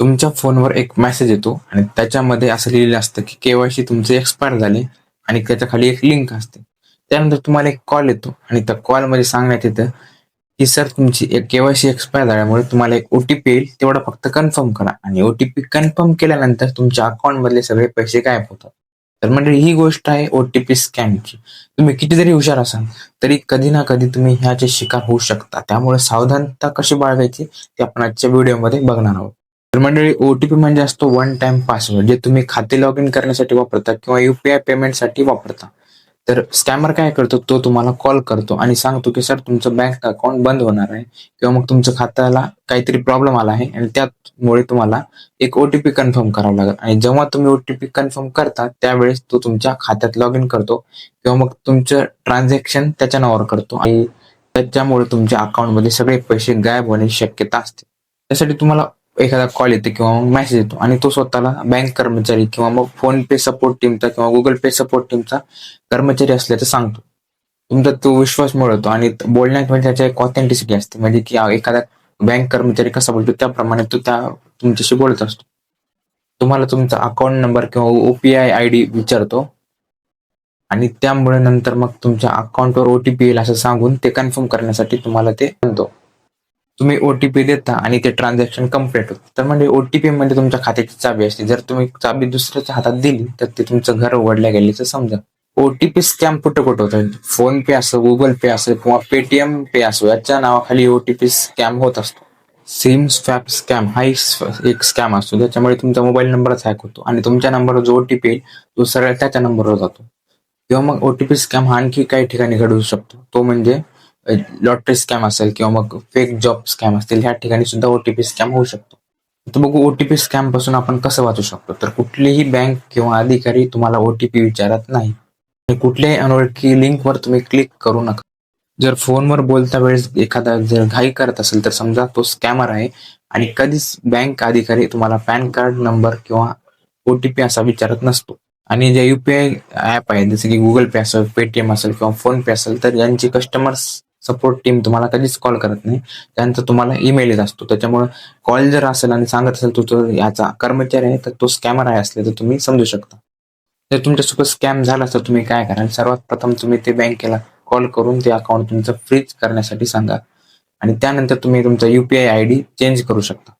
तुमच्या फोनवर एक मेसेज येतो आणि त्याच्यामध्ये असं लिहिलेलं असतं की केवायसी तुमचे एक्सपायर झाले आणि त्याच्याखाली एक लिंक असते. त्यानंतर तुम्हाला एक कॉल येतो आणि त्या कॉलमध्ये सांगण्यात येतं की सर तुमची एक केवायसी एक्सपायर झाल्यामुळे तुम्हाला एक ओटीपी येईल. तेवढा फक्त कन्फर्म करा. आणि ओटीपी कन्फर्म केल्यानंतर तुमच्या अकाउंटमधले सगळे पैसे गायब होतात. तर म्हणजे ही गोष्ट आहे ओटीपी स्कॅमची तुम्ही किती जरी हुशार असाल तरी कधी ना कधी तुम्ही ह्याचे शिकार होऊ शकता. त्यामुळे सावधानता कशी बाळगायची ते आपण आजच्या व्हिडिओमध्ये बघणार आहोत. तर मंडळी ओटीपी म्हणजे असतो वन टाइम पासवर्ड जे तुम्ही खाते लॉग इन करण्यासाठी वापरता किंवा युपीआय पेमेंटसाठी वापरता. तर स्कॅमर काय करतो तो तुम्हाला कॉल करतो आणि सांगतो की सर तुमचं बँक अकाउंट बंद होणार आहे किंवा मग तुमच्या खात्याला काहीतरी प्रॉब्लेम आला आहे आणि त्यामुळे तुम्हाला एक ओटीपी कन्फर्म करावा लागेल. आणि जेव्हा तुम्ही ओटीपी कन्फर्म करता त्यावेळेस तो तुमच्या खात्यात लॉग इन करतो किंवा मग तुमचं ट्रान्झॅक्शन त्याच्या नावावर करतो आणि त्याच्यामुळे तुमच्या अकाउंटमध्ये सगळे पैसे गायब होण्याची शक्यता असते. त्यासाठी तुम्हाला एखादा कॉल येतो किंवा मग मेसेज येतो. आणि तो स्वतःला बँक कर्मचारी किंवा मग फोन पे सपोर्ट टीमचा किंवा गुगल पे सपोर्ट टीमचा कर्मचारी असल्याचं सांगतो. तुमचा तो विश्वास मिळवतो आणि बोलण्यात म्हणजे त्याच्या एक ऑथेंटिसिटी असते. म्हणजे की एखादा बँक कर्मचारी कसा बोलतो त्याप्रमाणे तो त्या तुमच्याशी बोलत असतो. तुम्हाला तुमचा अकाउंट नंबर किंवा ओपीआय आय डी विचारतो. आणि त्यामुळे नंतर मग तुमच्या अकाउंटवर ओटीपी येईल असं सांगून ते कन्फर्म करण्यासाठी तुम्हाला ते म्हणतो. तुम्ही ओटीपी देता आणि ते ट्रान्झॅक्शन कंप्लीट होतं. तर म्हणजे ओटीपी म्हणजे तुमच्या खात्याची चाबी असते. जर तुम्ही चाबी दुसऱ्याच्या हातात दिली तर ते तुमचं घर उघडल्या गेल्याचं समजा. ओटीपी स्कॅम कुठं कुठं होतं फोन पे असो गुगल पे असो किंवा पेटीएम पे असो याच्या नावाखाली ओटीपी स्कॅम होत असतो. सिम स्वॅप स्कॅम हा एक एक स्कॅम असतो. ज्याच्यामुळे तुमचा मोबाईल नंबरच हॅक होतो आणि तुमच्या नंबरवर जो ओटीपी येईल तो सरळ त्याच्या नंबरवर जातो. किंवा मग ओटीपी स्कॅम हा आणखी काही ठिकाणी घडू शकतो. तो म्हणजे लॉटरी स्कॅम असेल किंवा मग फेक जॉब स्कॅम असतील ह्या ठिकाणी सुद्धा ओटीपी स्कॅम होऊ शकतो. तर बघू ओटीपी स्कॅमपासून आपण कसं वाचू शकतो? तर कुठलीही बँक किंवा अधिकारी तुम्हाला ओटीपी विचारत नाही. आणि कुठल्याही अनोळखी लिंकवर तुम्ही क्लिक करू नका. जर फोनवर बोलता वेळेस एखादा जर घाई करत असेल तर समजा तो स्कॅमर आहे आणि कधीच बँक अधिकारी तुम्हाला पॅन कार्ड नंबर किंवा ओटीपी असा विचारत नसतो. आणि जे युपीआय ऍप आहे जसं की गुगल पे असेल पेटीएम असेल किंवा फोन पे असेल तर यांची कस्टमर सपोर्ट टीम तुम्हाला कधीच कॉल करत नाही. त्यानंतर तुम्हाला ईमेल येत असतो. त्याच्यामुळे कॉल जर असेल आणि सांगत असेल तो याचा कर्मचारी आहे तर तो स्कॅमर आहे असले तर तुम्ही समजू शकता. जर तुमच्यासोबत स्कॅम झाला तर तुम्ही काय कराल सर्वात प्रथम तुम्ही ते बँकेला कॉल करून ते अकाउंट तुमचं फ्रीज करण्यासाठी सांगा. आणि त्यानंतर तुम्ही तुमचा युपीआय आय डी चेंज करू शकता.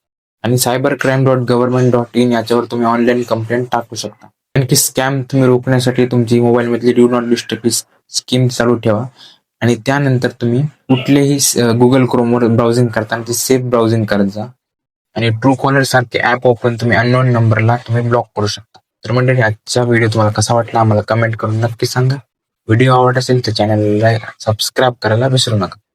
आणि cyber crime dot government dot in याच्यावर तुम्ही ऑनलाईन कंप्लेंट टाकू शकता. आणखी स्कॅम तुम्ही रोखण्यासाठी तुमची मोबाईल मधली डू नॉट डिस्टर्ब स्कीम चालू ठेवा. आणि त्यानंतर तुम्ही कुठलेही गुगल क्रोमवर ब्राउझिंग करताना ते सेफ ब्राउझिंग करत जा. आणि ट्रू कॉलर सारखे ऍप ओपन तुम्ही अननोन नंबरला तुम्ही ब्लॉक करू शकता. तर मंडळी आजचा व्हिडिओ तुम्हाला कसा वाटला? आम्हाला कमेंट करून नक्की सांगा. व्हिडिओ आवडत असेल तर चॅनलला सबस्क्राईब करायला विसरू नका.